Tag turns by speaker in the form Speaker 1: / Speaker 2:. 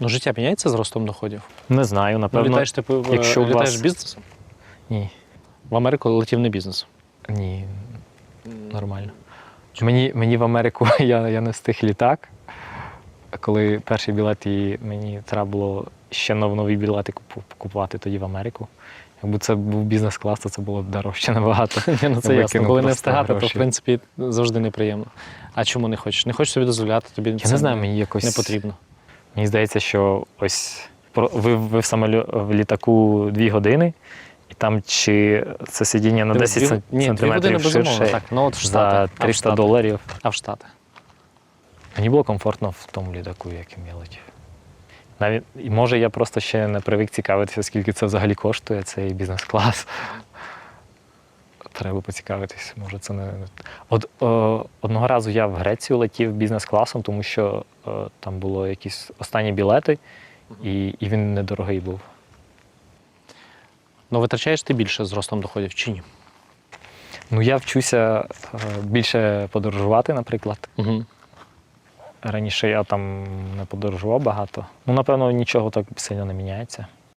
Speaker 1: Ну, життя міняється з ростом доходів.
Speaker 2: Не знаю,
Speaker 1: Ну,
Speaker 2: напевно.
Speaker 1: літаєш, типу,
Speaker 2: якщо
Speaker 1: літаєш
Speaker 2: вас-
Speaker 1: бізнесом?
Speaker 2: Ні.
Speaker 1: В Америку летів не бізнес.
Speaker 2: Ні, нормально. Мені, мені в Америку я, я не встиг літак. Коли перший білет, і мені треба було ще нові білети купувати тоді в Америку. Якби це був бізнес-клас, то це було б дорожче набагато.
Speaker 1: Ні, ну це ясно. Коли не встигати, то в принципі завжди неприємно. А чому не хочеш? Не хочеш собі дозволяти, тобі
Speaker 2: Я
Speaker 1: це
Speaker 2: не знаю, мені якось
Speaker 1: не потрібно.
Speaker 2: Мені здається, що ось ви, ви в самолю в літаку дві години, і там чи це сидіння на 10
Speaker 1: Дві- Ні, дві
Speaker 2: ширше
Speaker 1: Так, ну от в
Speaker 2: за
Speaker 1: Штати. А в
Speaker 2: 300 доларів.
Speaker 1: А в Штати.
Speaker 2: Мені було комфортно в тому літаку, яким я летів. Навіть, і може я просто ще не привик цікавитися, скільки це взагалі коштує, цей бізнес-клас. Треба поцікавитись, може це не. От е, одного разу я в Грецію летів бізнес-класом, тому що там було якісь останні білети, і, і він недорогий був.
Speaker 1: Ну витрачаєш ти більше з ростом доходів чи ні?
Speaker 2: Ну, я вчуся е, більше подорожувати, наприклад.
Speaker 1: Угу.
Speaker 2: Раніше я там не подорожував багато. Ну, напевно, нічого так сильно не міняється.